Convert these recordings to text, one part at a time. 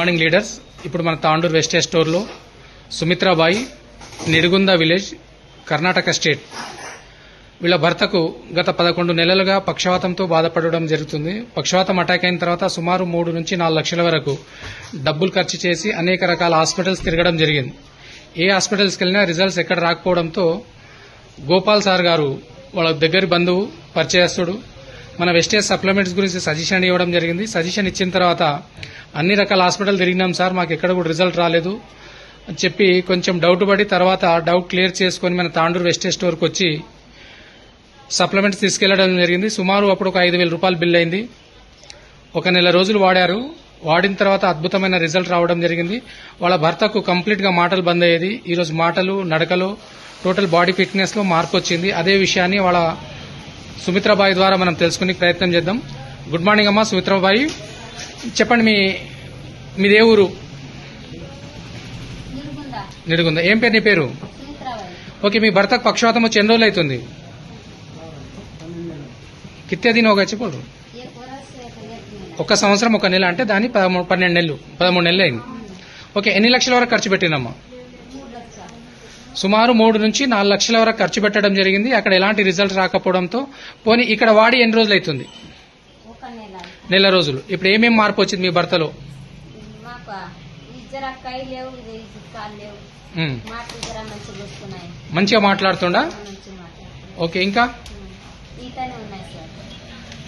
Morning leaders ఇప్పుడు మన Tandur wastage స్టోర్లో సుమిత్రాబాయి నిడుగుంద విలేజ్ కర్ణాటక స్టేట్. వీళ్ళ భర్తకు గత పదకొండు నెలలుగా పక్షవాతంతో బాధపడడం జరుగుతుంది. పక్షవాతం అటాక్ అయిన తర్వాత సుమారు మూడు నుంచి నాలుగు లక్షల వరకు డబ్బులు ఖర్చు చేసి అనేక రకాల హాస్పిటల్స్ తిరగడం జరిగింది. ఏ హాస్పిటల్స్కి వెళ్ళినా రిజల్ట్స్ ఎక్కడ రాకపోవడంతో గోపాల్ సార్ గారు వాళ్ళ దగ్గర బంధువు పరిచయస్తుడు. మన వెస్టేజ్ సప్లిమెంట్స్ గురించి సజెషన్ ఇవ్వడం జరిగింది. సజెషన్ ఇచ్చిన తర్వాత అన్ని రకాల హాస్పిటల్ తిరిగినాం సార్ మాకు ఎక్కడ కూడా రిజల్ట్ రాలేదు. అని చెప్పి కొంచెం డౌట్ పడి తర్వాత డౌట్ క్లియర్ చేసుకొని మన తాండూరు వెస్టేజ్ స్టోర్కి వచ్చి సప్లిమెంట్స్ తీసుకెళ్ళడం జరిగింది. సుమారు అప్పుడు ఒక ఐదు వేల రూపాయలు బిల్ అయింది. ఒక నెల రోజులు వాడారు. వాడిన తర్వాత అద్భుతమైన రిజల్ట్ రావడం జరిగింది. వాళ్ళ భర్తకు కంప్లీట్గా మాటలు బంద్ అయ్యేది. ఈరోజు మాటలు నడకలు టోటల్ బాడీ ఫిట్నెస్లో మార్పు వచ్చింది. అదే విషయాన్ని వాళ్ళ సుమిత్రాబాయి ద్వారా మనం తెలుసుకునే ప్రయత్నం చేద్దాం. గుడ్ మార్నింగ్ అమ్మా సుమిత్రాబాయి. చెప్పండి మీ మీదే ఊరు? నిలుగుందా నిడుగుంద. ఏం పేరు నీ పేరు? ఓకే మీ భర్తకు పక్షవాతం వచ్చి ఎన్ని రోజులు అవుతుంది? కిత్తే దిన ఒక ఏ కలిగిన ఒక సంవత్సరం ఒక నెల అంటే దాని పదమూడు పన్నెండు నెలలు పదమూడు నెలలు అయింది. ఓకే ఎన్ని లక్షల వరకు ఖర్చు పెట్టినమ్మా సుమారు మూడు నుంచి నాలుగు లక్షల వరకు ఖర్చు పెట్టడం జరిగింది. అక్కడ ఎలాంటి రిజల్ట్ రాకపోవడంతో పోనీ ఇక్కడ వాడి ఎన్ని రోజులు అవుతుంది? నెల రోజులు. ఇప్పుడు ఏమేం మార్పు వచ్చింది మీ భర్తలో? మాకు ఈ జర కై లేవు ఇది కాలు లేవు. ఉమ్. మాటలు జర మంచిగా వస్తున్నాయి మంచిగా మాట్లాడుతుండా? మంచిగా మాట్లాడుతున్నాయి. ఓకే ఇంకా? ఈతనే ఉన్నాయి సార్.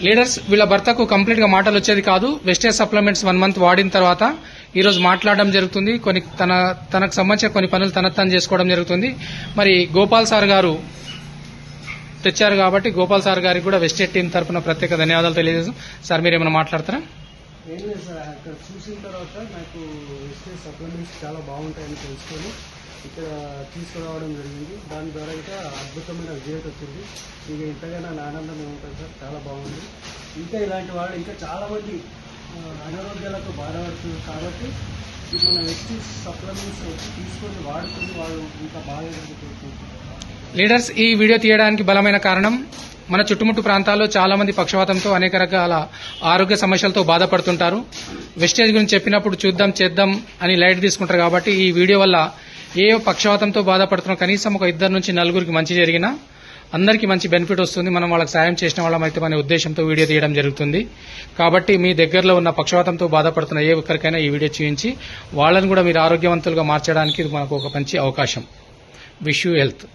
లీడర్స్ వీళ్ళ భర్తకు కంప్లీట్గా మాటలు వచ్చేది కాదు. వెస్టేజ్ సప్లిమెంట్స్ వన్ మంత్ వాడిన తర్వాత ఈ రోజు మాట్లాడడం జరుగుతుంది. కొన్ని తన తనకు సంబంధించిన కొన్ని పనులు తన తను చేసుకోవడం జరుగుతుంది. మరి గోపాల్ సార్ గారు తెచ్చారు కాబట్టి గోపాల్ సార్ గారికి కూడా వెస్టేజ్ టీం తరఫున ప్రత్యేక ధన్యవాదాలు తెలియజేస్తాం సార్ మీరు ఏమైనా మాట్లాడతారా ఏం లేదు సార్ అక్కడ చూసిన తర్వాత నాకు ఎస్టీ సప్లిమెంట్స్ చాలా బాగుంటాయని తెలుసుకొని ఇక్కడ తీసుకురావడం జరిగింది. దాని ద్వారా ఇంకా అద్భుతమైన విజయత వచ్చింది. ఇక ఇంతగానో నా ఆనందం ఉంటుంది సార్? చాలా బాగుంది. ఇంకా ఇలాంటి వాళ్ళు ఇంకా చాలా మంది బాధపడుతుంది కాబట్టి ఇప్పుడు మన ఎస్టీ సప్లిమెంట్స్ తీసుకొని వాడుకుని వాళ్ళు ఇంకా బాగా జరుగుతుంది లీడర్స్ ఈ వీడియో తీయడానికి బలమైన కారణం మన చుట్టుముట్టు ప్రాంతాల్లో చాలా మంది పక్షవాతంతో అనేక రకాల ఆరోగ్య సమస్యలతో బాధపడుతుంటారు. వెస్టేజ్ గురించి చెప్పినప్పుడు చూద్దాం చేద్దాం అని లైట్ తీసుకుంటారు కాబట్టి ఈ వీడియో వల్ల ఏ పక్షవాతంతో బాధపడుతున్నా కనీసం ఒక ఇద్దరు నుంచి నలుగురికి మంచి జరిగినా అందరికీ మంచి బెనిఫిట్ వస్తుంది. మనం వాళ్ళకి సాయం చేసిన వాళ్ళం అయితే మన ఉద్దేశంతో వీడియో తీయడం జరుగుతుంది. కాబట్టి మీ దగ్గరలో ఉన్న పక్షవాతంతో బాధపడుతున్న ఏ ఒక్కరికైనా ఈ వీడియో చూపించి వాళ్ళని కూడా మీరు ఆరోగ్యవంతులుగా మార్చడానికి ఇది మనకు ఒక మంచి అవకాశం. Wish you health